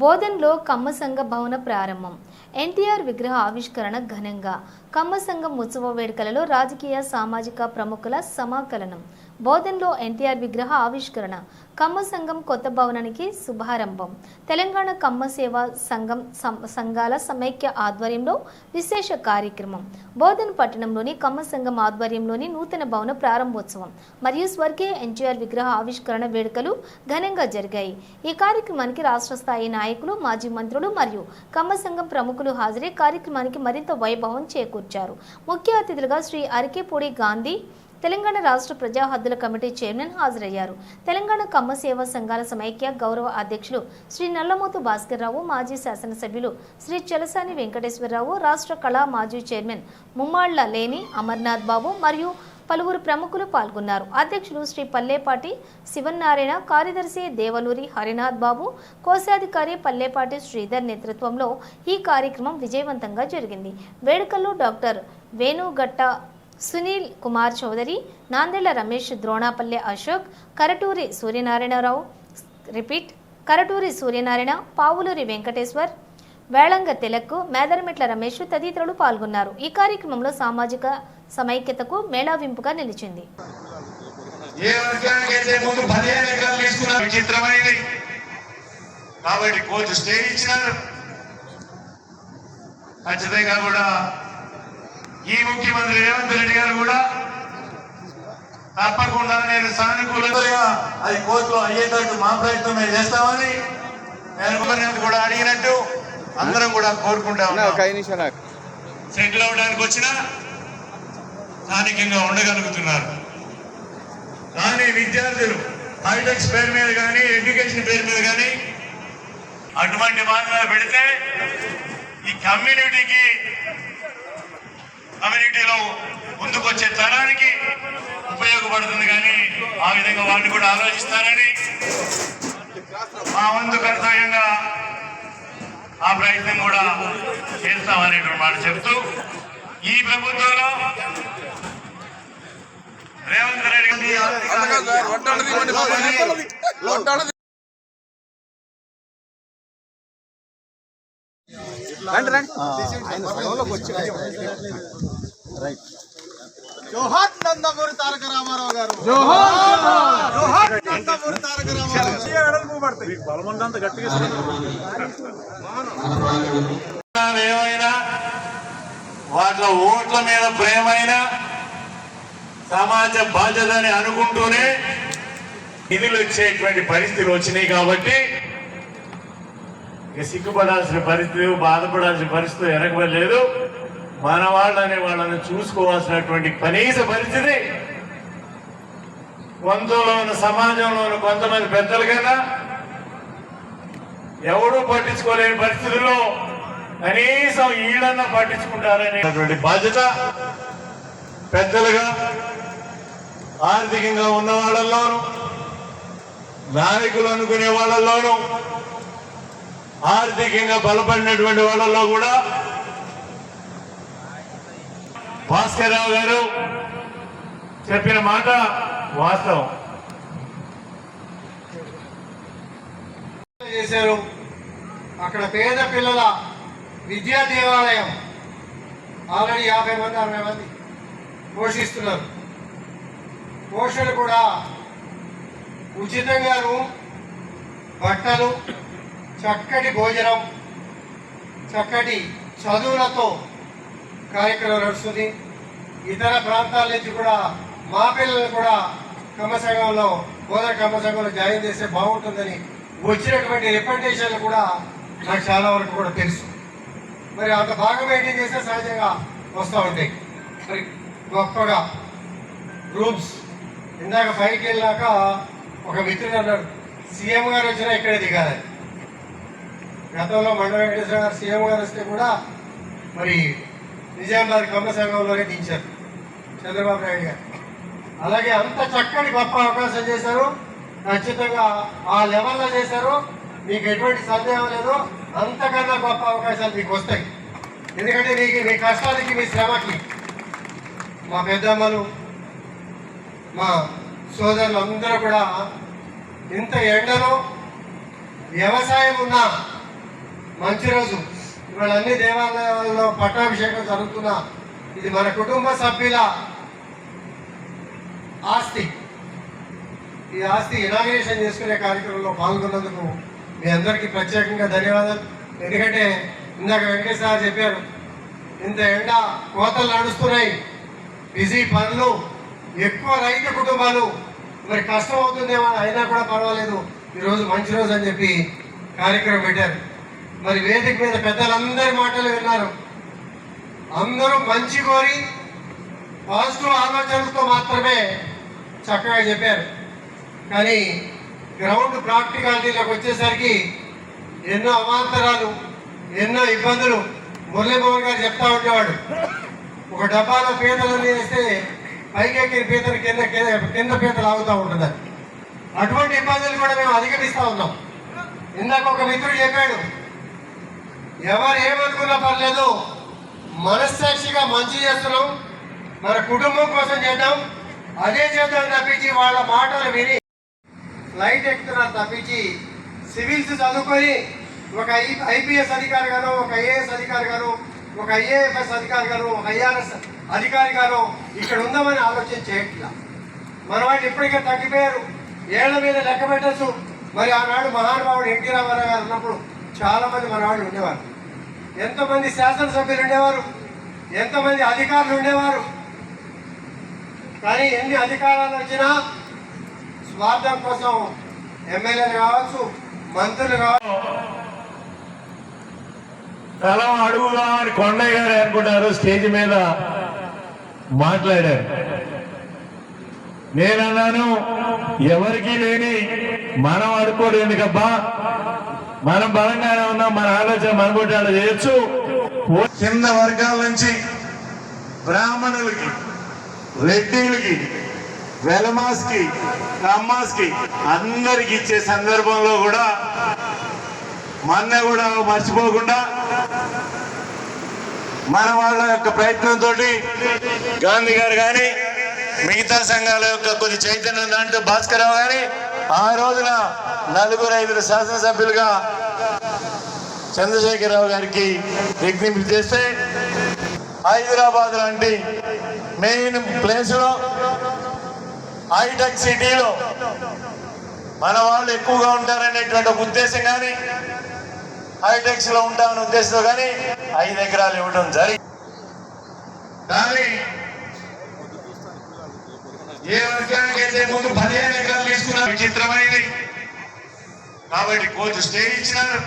బోధన్లో కమ్మ సంఘ భవన ప్రారంభం. ఎన్టీఆర్ విగ్రహ ఆవిష్కరణ ఘనంగా. కమ్మ సంఘం ఉత్సవ వేడుకలలో రాజకీయ సామాజిక ప్రముఖుల సమాకలనం. బోధన్లో ఎన్టీఆర్ విగ్రహ ఆవిష్కరణ. కమ్మ సంఘం కొత్త భవనానికి శుభారంభం. తెలంగాణ కమ్మ సేవా సంఘం సం- సంఘాల సమైక్య ఆధ్వర్యంలో విశేష కార్యక్రమం. బోధన్ పట్టణంలోని కమ్మ సంఘం ఆధ్వర్యంలోని నూతన భవన ప్రారంభోత్సవం మరియు స్వర్గీయ ఎన్టీఆర్ విగ్రహ ఆవిష్కరణ వేడుకలు ఘనంగా జరిగాయి. ఈ కార్యక్రమానికి రాష్ట్ర స్థాయి నాయకులు మాజీ మంత్రులు మరియు కమ్మ సంఘం ప్రముఖులు హాజరై కార్యక్రమానికి మరింత వైభవం చేకూర్చారు. ముఖ్య అతిథులుగా శ్రీ అరికేపూడి గాంధీ తెలంగాణ రాష్ట్ర ప్రజా హద్దుల కమిటీ చైర్మన్ హాజరయ్యారు. తెలంగాణ కమ్మ సేవా సంఘాల సమైక్య గౌరవ అధ్యక్షులు శ్రీ నల్లమోతు భాస్కర్రావు మాజీ శాసనసభ్యులు శ్రీ చలసాని వెంకటేశ్వరరావు రాష్ట్ర కళా మాజీ చైర్మన్ ముమ్మాళ్ళ లేని అమర్నాథ్ బాబు మరియు పలువురు ప్రముఖులు పాల్గొన్నారు. అధ్యక్షులు శ్రీ పల్లేపాటి శివన్నారాయణ కార్యదర్శి దేవలూరి హరినాథ్ బాబు కోశాధికారి పల్లేపాటి శ్రీధర్ నేతృత్వంలో ఈ కార్యక్రమం విజయవంతంగా జరిగింది. వేడుకల్లో డాక్టర్ వేణుగట్ట సునీల్ కుమార్ చౌదరి నాందేళ్ళ రమేష్ ద్రోణాపల్లె అశోక్ కరటూరి సూర్యనారాయణరావు. రిపీట్ కరటూరి సూర్యనారాయణ పావులూరి వెంకటేశ్వర్ వేళంగ తిలక్ మేదరమెట్ల రమేష్ తదితరులు పాల్గొన్నారు. ఈ కార్యక్రమంలో సామాజిక సమైక్యతకు మేళావింపుగా నిలిచింది. కాబట్టి స్టే ఇచ్చినారు. ఖచ్చితంగా కూడా ఈ ముఖ్యమంత్రి రేవంత్ రెడ్డి గారు కూడా తప్పకుండా నేను సానుకూలంగా అది కోర్టులో అయ్యేటట్టు మా ప్రయత్నం మేము చేస్తామని నేను కూడా అడిగినట్టు అందరం కూడా కోరుకుంటా. సెటిల్ అవడానికి వచ్చినా స్థానికంగా ఉండగలుగుతున్నారు కానీ విద్యార్థులు హైటెక్స్ పేరు మీద కానీ ఎడ్యుకేషన్ పేరు మీద కానీ అటువంటి మార్గాలు పెడితే ఈ కమ్యూనిటీకి కమ్యూనిటీలో ముందుకొచ్చే తరానికి ఉపయోగపడుతుంది కానీ ఆ విధంగా వాళ్ళు కూడా ఆలోచిస్తారని మా వంతు కర్తవ్యంగా ఆ ప్రయత్నం కూడా చేస్తామనేటువంటి మాట చెప్తూ ఈ ప్రభుత్వంలో రేవంత్ రెడ్డి జోహార్ నందమూరి తారక రామారావు గారు. జోహార్ నందమూరి. తారక రామారావు గారు. ఏమైనా వాటిలో ఓట్ల మీద ప్రేమైనా సమాజ బాధ్యతని అనుకుంటూనే నిధులు వచ్చేటువంటి పరిస్థితులు వచ్చినాయి కాబట్టి ఇక సిగ్గుపడాల్సిన పరిస్థితి బాధపడాల్సిన పరిస్థితి ఎరగబడలేదు. మన వాళ్ళని వాళ్ళని చూసుకోవాల్సినటువంటి కనీస పరిస్థితి కొంతలో ఉన్న సమాజంలో ఉన్న కొంతమంది పెద్దలకైనా ఎవడూ పట్టించుకోలేని పరిస్థితుల్లో కనీసం ఈడన్నా పట్టించుకుంటారనేటువంటి బాధ్యత పెద్దలుగా ఆర్థికంగా ఉన్న వాళ్ళల్లోనూ నాయకులు అనుకునే వాళ్ళల్లోనూ ఆర్థికంగా బలపడినటువంటి వాళ్ళలో కూడా భాస్కర్రావు గారు చెప్పిన మాట వాస్తవం. చేశారు? అక్కడ పేద పిల్లల విద్యా దేవాలయం. ఆల్రెడీ యాభై మంది అరవై మంది పోషిస్తున్నారు. పోషణ కూడా ఉచితంగాను బట్టలు చక్కటి భోజనం చక్కటి చదువులతో కార్యక్రమం నడుస్తుంది. ఇతర ప్రాంతాల నుంచి కూడా మా పిల్లలు కూడా కమ్మ బోధన కమ్మ జాయిన్ చేస్తే బాగుంటుందని వచ్చినటువంటి రిప్రజెంటేషన్లు కూడా నాకు చాలా వరకు కూడా తెలుసు. మరి అంత బాగా మెయింటైన్ చేస్తే సహజంగా వస్తూ ఉంటాయి. మరి గొప్పగా రూమ్స్ ఇందాక పైకి వెళ్ళాక ఒక మిత్రుడు అన్నాడు సీఎం గారు వచ్చినా ఇక్కడే దిగాలి గతంలో మండల వెంకటేశ్వర గారు సీఎం గారు వస్తే కూడా మరి నిజామాబాద్ కమ్మ సంఘంలోనే దించారు చంద్రబాబు నాయుడు గారు. అలాగే అంత చక్కటి గొప్ప అవకాశం చేశారు. ఖచ్చితంగా ఆ లెవెల్లో చేశారు. మీకు ఎటువంటి సందేహం లేదు. అంతకన్నా గొప్ప అవకాశాలు మీకు వస్తాయి. ఎందుకంటే మీకు మీ కష్టానికి మీ శ్రమకి మా పెద్దమ్మలు మా సోదరులు అందరూ కూడా ఇంత ఎండలో వ్యవసాయం ఉన్నా మంచి రోజు. ఇవాళ అన్ని దేవాలయాల్లో పట్టాభిషేకం జరుగుతున్న ఇది మన కుటుంబ సభ్యుల ఆస్తి. ఈ ఆస్తి ఇనాగ్రేషన్ చేసుకునే కార్యక్రమంలో పాల్గొన్నందుకు మీ అందరికీ ప్రత్యేకంగా ధన్యవాదాలు. ఎందుకంటే ఇందాక వెంకటేశ్వర చెప్పారు ఇంత ఎండ కోతలు నడుస్తున్నాయి. బిజీ పనులు ఎక్కువ రైతు కుటుంబాలు. మరి కష్టం అవుతుందేమో అయినా కూడా పర్వాలేదు. ఈరోజు మంచి రోజు అని చెప్పి కార్యక్రమం పెట్టారు. మరి వేదిక మీద పెద్దలందరి మాటలు విన్నారు. అందరూ మంచి కోరి పాజిటివ్ ఆలోచనలతో మాత్రమే చక్కగా చెప్పారు. కానీ గ్రౌండ్ ప్రాక్టికాలిటీలోకి వచ్చేసరికి ఎన్నో అవాంతరాలు ఎన్నో ఇబ్బందులు మురళీమోహన్ గారు చెప్తా ఉండేవాడు. ఒక డబ్బాలో పీతలు వేస్తే పైకెక్కిన పీతలు కింద కింద- కింద పీతలు ఆగుతూ ఉంటుంది. అటువంటి ఇబ్బందులు కూడా మేము అధిగమిస్తూ ఉన్నాం. ఇందాక ఒక మిత్రుడు చెప్పాడు ఎవరు ఏమనుకున్నా పర్లేదు. మనస్సాక్షిగా మంచి చేస్తున్నాం. మన కుటుంబం కోసం చేద్దాం. అదే చేద్దాం తప్పించి వాళ్ళ మాటలు విని ఫ్లైట్ ఎక్కుతున్నారు తప్పించి సివిల్స్ చదువుకొని ఒక ఐపీఎస్ అధికారి గారు ఒక ఐఏఎస్ అధికారి గారు ఒక ఐఏఎఫ్ఎస్ అధికారి గారు ఒక ఐఆర్ఎస్ అధికారి గారు ఇక్కడ ఉందామని ఆలోచన చేయట్లా. మన వాళ్ళు ఇప్పటికే తగ్గిపోయారు. ఏళ్ళ మీద లెక్క పెట్టచ్చు. మరి ఆనాడు మహానుభావుడు ఎన్టీ రామారావు గారు ఉన్నప్పుడు చాలా మంది మన వాళ్ళు ఉండేవారు. ఎంతోమంది శాసనసభ్యులు ఉండేవారు. ఎంతమంది అధికారులు ఉండేవారు. కానీ ఎన్ని అధికారాలు వచ్చినా స్వార్థం కోసం ఎమ్మెల్యేలు కావచ్చు మంత్రులు కావచ్చు. తలం అడుగుదామని కొండయ్య గారు అనుకుంటారు స్టేజ్ మీద మాట్లాడారు. నేనన్నాను ఎవరికి లేని మనం అడుకోడు ఎందుకబ్బా? మనం బలంగానే ఉన్నాం మన ఆలోచన మన పుట్టాడు చేయొచ్చు. కింద వర్గాల నుంచి బ్రాహ్మణులకి రెడ్డిలకి వెలమాస్కి అందరికి ఇచ్చే సందర్భంలో కూడా మొన్న కూడా మర్చిపోకుండా మన వాళ్ళ యొక్క ప్రయత్నంతో గాంధీ గారు కానీ మిగతా సంఘాల యొక్క కొన్ని చైతన్యం దాంట్లో భాస్కరరావు గాని ఆ రోజున నలుగురు ఐదుగురు శాసనసభ్యులుగా చంద్రశేఖరరావు గారికి విజ్ఞప్తి చేస్తే హైదరాబాద్ లాంటి మెయిన్ ప్లేస్లో హైటెక్ సిటీలో మన వాళ్ళు ఎక్కువగా ఉంటారనేటువంటి ఒక ఉద్దేశం కానీ హైటెక్స్లో ఉంటామనే ఉద్దేశంతో కానీ ఐదు ఎకరాలు ఇవ్వడం జరిగింది కానీ ఏ వర్గానికి అయితే ముందు పదిహేను ఎకరాలు తీసుకున్న విచిత్రమైన కాబట్టి కోర్టు స్టే ఇచ్చినారు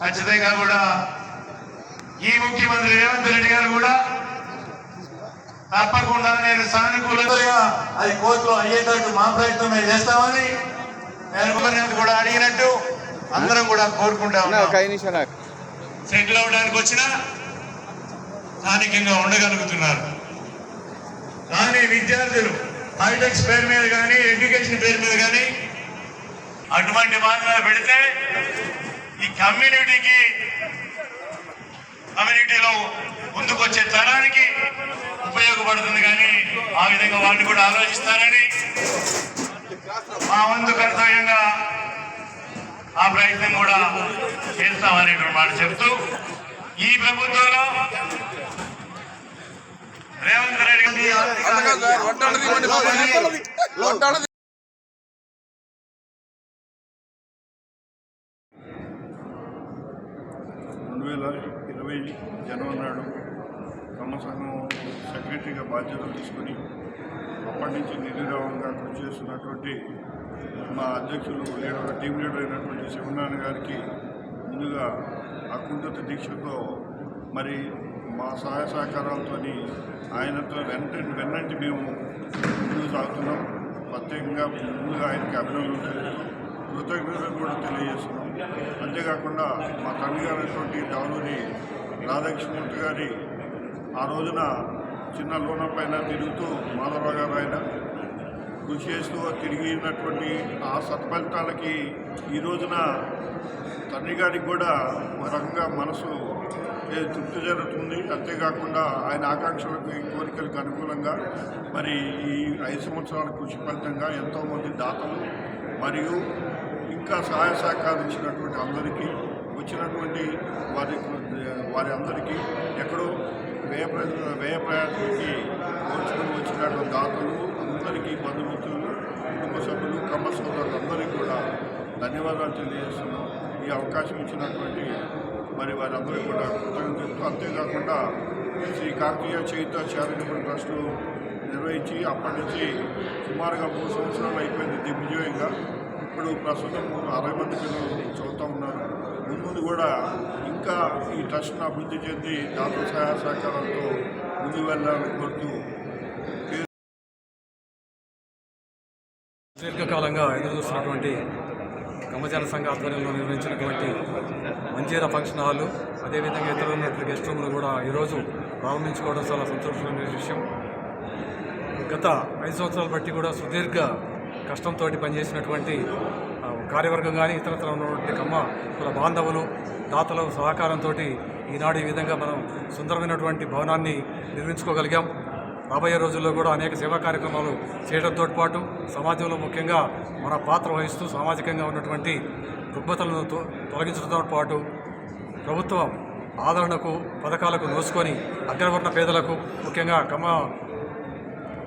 ఖచ్చితంగా కూడా ఈ ముఖ్యమంత్రి రేవంత్ రెడ్డి గారు కూడా తప్పకుండా నేను సానుకూలంగా అది కోర్టులో అయ్యేటట్టు మా ప్రయత్నం మేము చేస్తామని నేను కూడా అడిగినట్టు అందరం కూడా కోరుకుంటా. సెటిల్ అవడానికి వచ్చినా స్థానికంగా ఉండగలుగుతున్నారు. కానీ విద్యార్థులు హైటెక్స్ పేరు మీద కానీ ఎడ్యుకేషన్ పేరు మీద అటువంటి మార్గాలు పెడితే ఈ కమ్యూనిటీకి కమ్యూనిటీలో ముందుకొచ్చే తరానికి ఉపయోగపడుతుంది కానీ ఆ విధంగా వాళ్ళు కూడా ఆలోచిస్తారని మా వంతు కర్తవ్యంగా ఆ ప్రయత్నం కూడా చేస్తామనేటువంటి మాట చెప్తూ ఈ ప్రభుత్వంలో రేవంత్ రెడ్డి రెండు వేల ఇరవై జనవరి నాడు కమ్మ సంఘం సెక్రటరీగా బాధ్యతలు తీసుకొని అప్పటి నుంచి నిర్విరామంగా కృషి చేస్తున్నటువంటి మా అధ్యక్షులు లీడర్ టీం లీడర్ అయినటువంటి శివనారాయణ గారికి ముందుగా అకుంఠిత దీక్షతో మరి మా సహాయ సహకారాలతో ఆయనతో వెంట వెన్నంటి మేము ముందుకు సాగుతున్నాం. ప్రత్యేకంగా ముందుగా ఆయనకి అభినందనలు కృతజ్ఞతలు కూడా తెలియజేస్తున్నాం. అంతేకాకుండా మా తండ్రి గారైనటువంటి దావూరి రాధాకృష్ణమూర్తి గారి ఆ రోజున చిన్న లోన పైన తిరుగుతూ మాధవరావు గారు ఆయన కృషి చేస్తూ తిరిగినటువంటి ఆ సత్ఫలితాలకి ఈ రోజున తండ్రి గారికి కూడా ఒక రకంగా మనసు తృప్తి జరుగుతుంది. అంతేకాకుండా ఆయన ఆకాంక్షలకు కోరికలకు అనుకూలంగా మరి ఈ ఐదు సంవత్సరాల కృషి ఫలితంగా ఎంతోమంది దాతలు మరియు ఇంకా సహాయ సహకారం ఇచ్చినటువంటి అందరికీ వచ్చినటువంటి వారి వారి అందరికీ ఎక్కడో వ్యయ వ్యయ ప్రయాణానికి వచ్చుకుని వచ్చినటువంటి దాతలు అందరికీ బంధుమిత్రులు కుటుంబ సభ్యులు కమ్మ సోదరులందరికీ కూడా ధన్యవాదాలు తెలియజేస్తున్నాం. ఈ అవకాశం ఇచ్చినటువంటి మరి వారందరూ కూడా కృతజ్ఞతలు చెప్తూ అంతేకాకుండా శ్రీ కార్తీయ చైత చారిటబుల్ ట్రస్ట్ నిర్వహించి అప్పటి నుంచి సుమారుగా మూడు సంవత్సరాలు అయిపోయింది దిగ్విజయంగా. ఇప్పుడు ప్రస్తుతం అరవై మంది పిల్లలు చదువుతూ ఉన్నారు. ముందు ముందు కూడా ఇంకా ఈ ట్రస్ట్ను అభివృద్ధి చెంది దాత సహాయ సహకారాలతో ముందు వెళ్ళాలని కోరుతూ దీర్ఘకాలంగా ఎదురు చూస్తున్నటువంటి సంఘ ఆధ్వర్యంలో నిర్వహించినటువంటి మంజీరా ఫంక్షన్ హాల్ అదేవిధంగా ఇతర ఉన్నటువంటి గెస్ట్ రూమ్లు కూడా ఈరోజు ప్రారంభించుకోవడం చాలా సంతోషమైన విషయం. గత ఐదు సంవత్సరాలు బట్టి కూడా సుదీర్ఘ కష్టంతో పనిచేసినటువంటి కార్యవర్గం కానీ ఇతరత్ర ఉన్నటువంటి కమ్మ కుల బాంధవులు దాతల సహకారంతో ఈనాడు ఈ విధంగా మనం సుందరమైనటువంటి భవనాన్ని నిర్మించుకోగలిగాం. రాబోయే రోజుల్లో కూడా అనేక సేవా కార్యక్రమాలు చేయడంతో పాటు సమాజంలో ముఖ్యంగా మన పాత్ర వహిస్తూ సామాజికంగా ఉన్నటువంటి రుగ్మతలను తొలగించడంతో పాటు ప్రభుత్వం ఆదరణకు పథకాలకు నోసుకొని అగ్రవర్ణ పేదలకు ముఖ్యంగా కమ్మ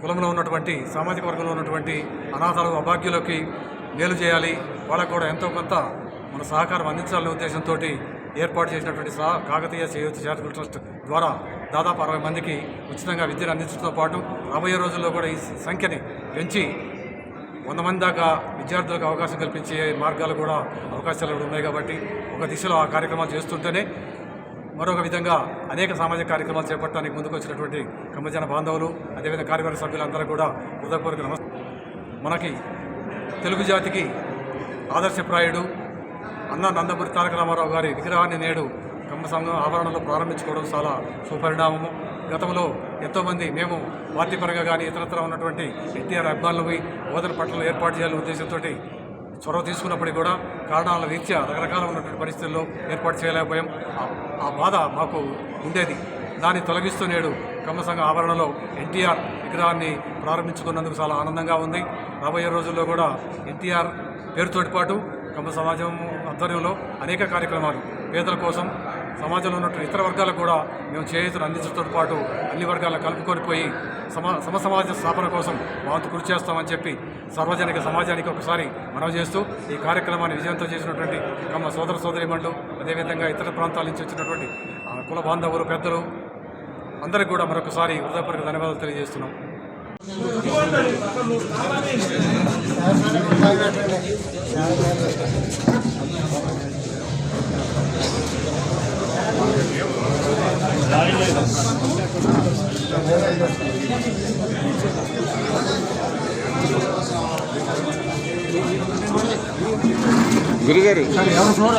కులంలో ఉన్నటువంటి సామాజిక వర్గంలో ఉన్నటువంటి అనాథాలు అభాగ్యులకి మేలు చేయాలి. వాళ్ళకు కూడా ఎంతో కొంత మన సహకారం అందించాలనే ఉద్దేశంతో ఏర్పాటు చేసినటువంటి సహా కాకతీయ చేయవచ్చు చారిటబుల్ ట్రస్ట్ ద్వారా దాదాపు అరవై మందికి ఉచితంగా విద్యను అందించడంతో పాటు రాబోయే రోజుల్లో కూడా ఈ సంఖ్యని పెంచి వంద మంది దాకా విద్యార్థులకు అవకాశం కల్పించే మార్గాలు కూడా అవకాశాలు ఉన్నాయి కాబట్టి ఒక దిశలో ఆ కార్యక్రమాలు చేస్తుంటేనే మరొక విధంగా అనేక సామాజిక కార్యక్రమాలు చేపట్టడానికి ముందుకు వచ్చినటువంటి కమ్మజన బాంధవులు అదేవిధంగా కార్యవర్గ సభ్యులందరూ కూడా హృదయపూర్వక నమస్ మనకి తెలుగు జాతికి ఆదర్శప్రాయుడు అన్న నందమూరి తారక రామారావు గారి విగ్రహాన్ని నేడు కమ్మ సంఘం ఆవరణలో ప్రారంభించుకోవడం చాలా సుపరిణామము. గతంలో ఎంతోమంది మేము పార్టీ పరంగా కానీ ఇతరత్ర ఉన్నటువంటి ఎన్టీఆర్ అభిమానులవి బోధన పట్ల ఏర్పాటు చేయాలనే ఉద్దేశంతో చొరవ తీసుకున్నప్పటికీ కూడా కారణాల రీత్యా రకరకాల ఉన్నటువంటి పరిస్థితుల్లో ఏర్పాటు చేయలేకపోయాం. ఆ- బాధ మాకు ఉండేది. దాన్ని తొలగిస్తూ నేడు కమ్మ సంఘ ఆవరణలో ఎన్టీఆర్ విగ్రహాన్ని ప్రారంభించుకున్నందుకు చాలా ఆనందంగా ఉంది. రాబోయే రోజుల్లో కూడా ఎన్టీఆర్ పేరుతోటి పాటు కమ్మ సమాజం ఆధ్వర్యంలో అనేక కార్యక్రమాలు పేదల కోసం సమాజంలో ఉన్నటువంటి ఇతర వర్గాలకు కూడా మేము చేయూతను అందించడంతో పాటు అన్ని వర్గాలను కలుపుకొని పోయి సమా సమసమాజ స్థాపన కోసం మా కృషి చేస్తామని చెప్పి సార్వజనిక సమాజానికి ఒకసారి మనవి చేస్తూ ఈ కార్యక్రమాన్ని విజయంతో చేసినటువంటి కమ్మ సోదర సోదరిమణులు అదేవిధంగా ఇతర ప్రాంతాల నుంచి వచ్చినటువంటి కుల బాంధవులు పెద్దలు అందరికీ కూడా మరొకసారి హృదయపూర్వక ధన్యవాదాలు తెలియజేస్తున్నాం గురుగారు ఎవరి ఫ్లోర్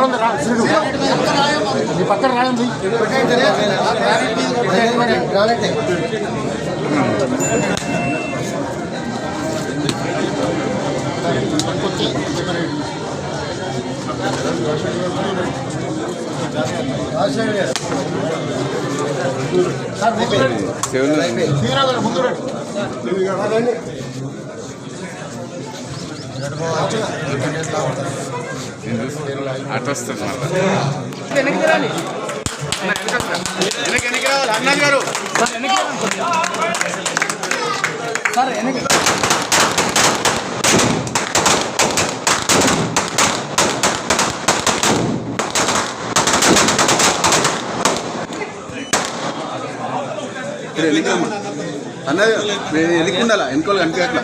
ఉంది రా శ్రీడు మీ పక్కన రాయండి సార్ ముందు రండి. శివులు హీరో గారు. ముందు రండి రండి అటు వస్తున్నారు ఎన్నికమ్మా. ఎన్నిక ఉండాలా ఎన్నికలు కనిపించట్లా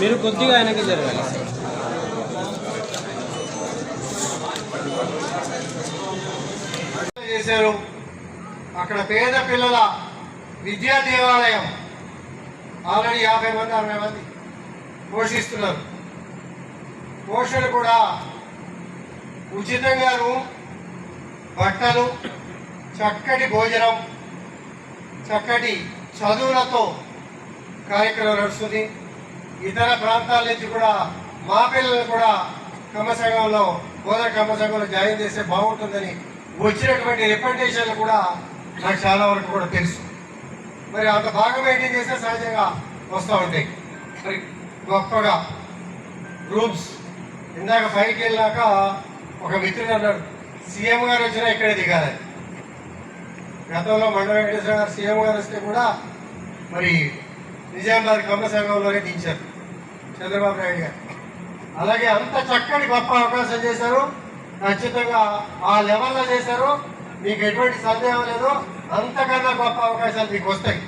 మీరు కొద్దిగా ఆయనకి జరగాలి. చేశారు? అక్కడ పేద పిల్లల విద్యా దేవాలయం. ఆల్రెడీ యాభై మంది అరవై మంది పోషిస్తున్నారు. పోషణ కూడా ఉచితంగాను బట్టలు చక్కటి భోజనం చక్కటి చదువులతో కార్యక్రమం నడుస్తుంది. ఇతర ప్రాంతాల నుంచి కూడా మా పిల్లలు కూడా కమ్మ బోధన కమ్మ జాయిన్ చేస్తే బాగుంటుందని వచ్చినటువంటి రిప్రజెంటేషన్లు కూడా నాకు చాలా వరకు కూడా తెలుసు. మరి అంత బాగా మెయింటైన్ చేస్తే సహజంగా వస్తూ ఉంటాయి. మరి గొప్పగా రూమ్స్ ఇందాక పైకి వెళ్ళాక ఒక మిత్రుడు అన్నాడు సీఎం గారు వచ్చినా ఇక్కడే దిగాలి గతంలో మండల వెంకటేశ్వర గారు సీఎం గారు వస్తే కూడా మరి నిజామాబాద్ కమ్మ సంఘంలోనే దించారు చంద్రబాబు నాయుడు గారు. అలాగే అంత చక్కటి గొప్ప అవకాశం చేశారు. ఖచ్చితంగా ఆ లెవెల్లో చేశారు. మీకు ఎటువంటి సందేహం లేదు. అంతకన్నా గొప్ప అవకాశాలు మీకు వస్తాయి.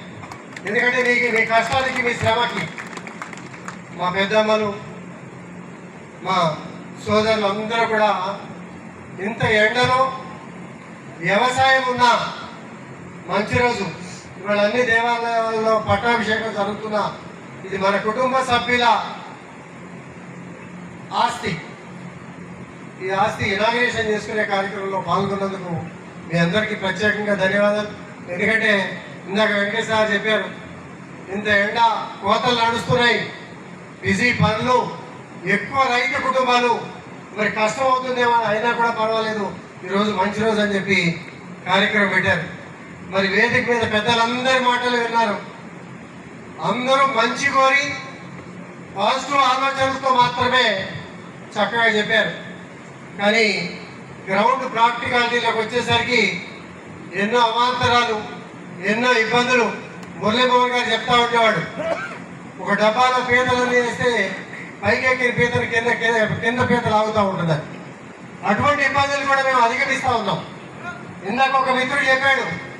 ఎందుకంటే మీకు మీ కష్టానికి మీ శ్రమకి మా పెద్దమ్మలు మా సోదరులు అందరూ కూడా ఇంత ఎండలో వ్యవసాయం ఉన్న మంచి రోజు. ఇవాళ అన్ని దేవాలయాల్లో పట్టాభిషేకం జరుగుతున్న ఇది మన కుటుంబ సభ్యుల ఆస్తి. ఈ ఆస్తి ఇనాగ్రేషన్ చేసుకునే కార్యక్రమంలో పాల్గొన్నందుకు మీ అందరికీ ప్రత్యేకంగా ధన్యవాదాలు. ఎందుకంటే ఇందాక వెంకటేశ్వర సార్ చెప్పారు ఇంత ఎండ కోతలు నడుస్తున్నాయి. బిజీ పనులు ఎక్కువ రైతు కుటుంబాలు. మరి కష్టం అవుతుందేమో అయినా కూడా పర్వాలేదు. ఈరోజు మంచి రోజు అని చెప్పి కార్యక్రమం పెట్టారు. మరి వేదిక మీద పెద్దలందరి మాటలు విన్నారు. అందరూ మంచి కోరి పాజిటివ్ ఆలోచనలతో మాత్రమే చక్కగా చెప్పారు. కానీ గ్రౌండ్ ప్రాక్టికాలిటీలోకి వచ్చేసరికి ఎన్నో అవాంతరాలు ఎన్నో ఇబ్బందులు మురళీమోహన్ గారు చెప్తా ఉండేవాడు. ఒక డబ్బాలో పీతలు వేస్తే పైకెక్కిన పీతలు కింద కింద- కింద పీతలు ఆగుతూ ఉంటుంది. అటువంటి ఇబ్బందులు కూడా మేము అధిగమిస్తూ ఉన్నాం. ఇందాక ఒక మిత్రుడు చెప్పాడు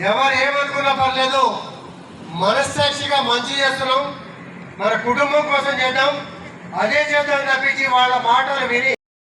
ఎవరు ఏమనుకున్నా పర్లేదు. మనస్సాక్షిగా మంచి చేస్తున్నాం. మన కుటుంబం కోసం చేద్దాం. అదే చేద్దాం తప్పించి వాళ్ళ మాటలు విని